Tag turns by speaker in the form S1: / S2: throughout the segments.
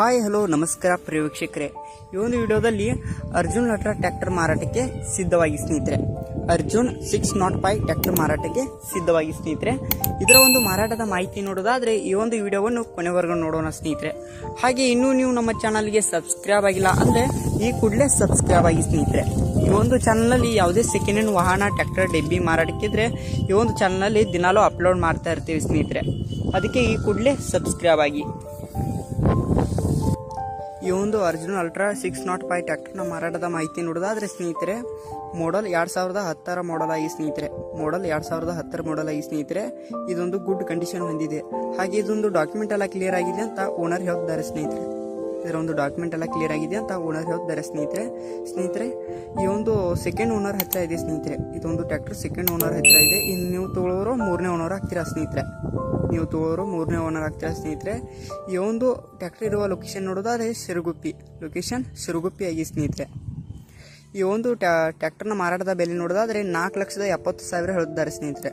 S1: Hi, hello, ನಮಸ್ಕಾರ ಪ್ರಿಯ ವೀಕ್ಷಕರೇ. ಈ ಒಂದು ವಿಡಿಯೋದಲ್ಲಿ ಅರ್ಜುನ್ ಲಟ್ರಾ ಟ್ರ್ಯಾಕ್ಟರ್ ಮಾರಾಟಕ್ಕೆ ಸಿದ್ಧವಾಗಿ ಸ್ನೇಹಿತರೆ. Arjun six nought five tractor ಮಾರಾಟಕ್ಕೆ ಸಿದ್ಧವಾಗಿ ಸ್ನೇಹಿತರೆ. ಇದರ ಒಂದು ಮಾರಾಟದ ಮಾಹಿತಿ ನೋಡೋದಾದ್ರೆ ಈ ಒಂದು ವಿಡಿಯೋವನ್ನು ಕೊನೆವರೆಗೂ ನೋಡೋಣ ಸ್ನೇಹಿತರೆ. ಹಾಗೆ ಇನ್ನೂ ನೀವು ನಮ್ಮ ಚಾನಲ್ಗೆ ಸಬ್ಸ್ಕ್ರೈಬ್ ಆಗಿಲ್ಲ ಅಂದ್ರೆ ಈ ಕೂಡಲೇ ಸಬ್ಸ್ಕ್ರೈಬ್ ಆಗಿ ಸ್ನೇಹಿತರೆ. ಈ ಒಂದು ಚಾನಲಲ್ಲಿ ಯಾವುದೇ ಸೆಕೆಂಡ್ ಹ್ಯಾಂಡ್ ವಾಹನ ಟ್ರ್ಯಾಕ್ಟರ್ ಡೆಬ್ಬಿ ಮಾರಾಟಕ್ಕಿದ್ರೆ ಈ ಒಂದು ಚಾನಲಲ್ಲಿ ದಿನಾಲೂ ಅಪ್ಲೋಡ್ ಮಾಡ್ತಾ ಇರ್ತೀವಿ ಸ್ನೇಹಿತರೆ. ಅದಕ್ಕೆ ಈ ಕೂಡಲೇ ಸಬ್ಸ್ಕ್ರೈಬ್ ಆಗಿ. ಈ ಒಂದು Arjun ultra six nought five ಟ್ಯಾಕ್ಟರ್ನ ಮಾರಾಟದ ಮಾಹಿತಿ ನೋಡೋದಾದರೆ ಸ್ನೇಹಿತರೆ ಮಾಡಲ್ ಎರಡು ಸಾವಿರದ ಹತ್ತರ ಮಾಡಲ್ ಆಗಿ ಸ್ನೇಹಿತರೆ. ಮಾಡಲ್ ಎರಡು ಸಾವಿರದ ಹತ್ತರ ಮಾಡಲ್ ಆಗಿ ಸ್ನೇಹಿತರೆ, ಇದೊಂದು ಗುಡ್ ಕಂಡೀಷನ್ ಹೊಂದಿದೆ. ಹಾಗೆ ಇದೊಂದು ಡಾಕ್ಯುಮೆಂಟ್ ಎಲ್ಲ ಕ್ಲಿಯರ್ ಆಗಿದೆ ಅಂತ ಓನರ್ ಹೇಳ್ತಾರೆ ಸ್ನೇಹಿತರೆ. ಇದರ ಒಂದು ಡಾಕ್ಯುಮೆಂಟ್ ಎಲ್ಲ ಕ್ಲಿಯರ್ ಆಗಿದೆ ಅಂತ ಓನರ್ ಹೇಳ್ತಾರೆ ಸ್ನೇಹಿತರೆ. ಸ್ನೇಹಿತರೆ, ಈ ಒಂದು ಸೆಕೆಂಡ್ ಓನರ್ ಹತ್ತಿರ ಇದೆ ಸ್ನೇಹಿತರೆ. ಇದೊಂದು ಟ್ರ್ಯಾಕ್ಟರ್ ಸೆಕೆಂಡ್ ಓನರ್ ಹತ್ತಿರ ಇದೆ. ಇನ್ನು ನೀವು ತೊಗೊಳೋರು ಮೂರನೇ ಓನರ್ ಆಗ್ತೀರಾ ಸ್ನೇಹಿತರೆ? ನೀವು ತೊಗೊಳೋರು ಮೂರನೇ ಓನರ್ ಆಗ್ತೀರಾ ಸ್ನೇಹಿತರೆ? ಈ ಒಂದು ಟ್ರ್ಯಾಕ್ಟರ್ ಇರುವ ಲೊಕೇಶನ್ ನೋಡೋದಾದ್ರೆ ಸಿರುಗುಪ್ಪಿ ಲೊಕೇಶನ್ ಸಿರುಗುಪ್ಪಿ ಆಗಿ ಸ್ನೇಹಿತರೆ. ಈ ಒಂದು ಟ್ರ್ಯಾಕ್ಟರ್ನ ಮಾರಾಟದ ಬೆಲೆ ನೋಡೋದಾದ್ರೆ ನಾಲ್ಕು ಲಕ್ಷದ ಎಪ್ಪತ್ತು ಸಾವಿರ ಹೇಳಿದ್ದಾರೆ ಸ್ನೇಹಿತರೆ.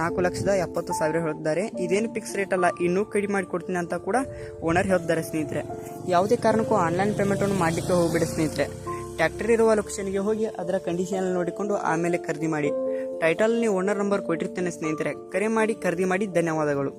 S1: ನಾಲ್ಕು ಲಕ್ಷದ ಎಪ್ಪತ್ತು ಸಾವಿರ ಹೇಳಿದ್ದಾರೆ ಇದೇನು ಫಿಕ್ಸ್ ರೇಟ್ ಅಲ್ಲ, ಇನ್ನೂ ಕಡಿಮೆ ಮಾಡಿ ಕೊಡ್ತೀನಿ ಅಂತ ಕೂಡ ಓನರ್ ಹೇಳಿದ್ದಾರೆ ಸ್ನೇಹಿತರೆ. ಯಾವುದೇ ಕಾರಣಕ್ಕೂ ಆನ್ಲೈನ್ ಪೇಮೆಂಟನ್ನು ಮಾಡಲಿಕ್ಕೆ ಹೋಗಬೇಡಿ ಸ್ನೇಹಿತರೆ. ಟ್ಯಾಕ್ಟರ್ ಇರುವ ಲೊಕೇಶನ್ಗೆ ಹೋಗಿ ಅದರ ಕಂಡೀಷನ್ ನೋಡಿಕೊಂಡು ಆಮೇಲೆ ಖರೀದಿ ಮಾಡಿ. ಟೈಟಲ್ ನೀವು ಓನರ್ ನಂಬರ್ ಕೊಟ್ಟಿರ್ತೇನೆ ಸ್ನೇಹಿತರೆ, ಕರೆ ಮಾಡಿ, ಖರೀದಿ ಮಾಡಿ, ಧನ್ಯವಾದಗಳು.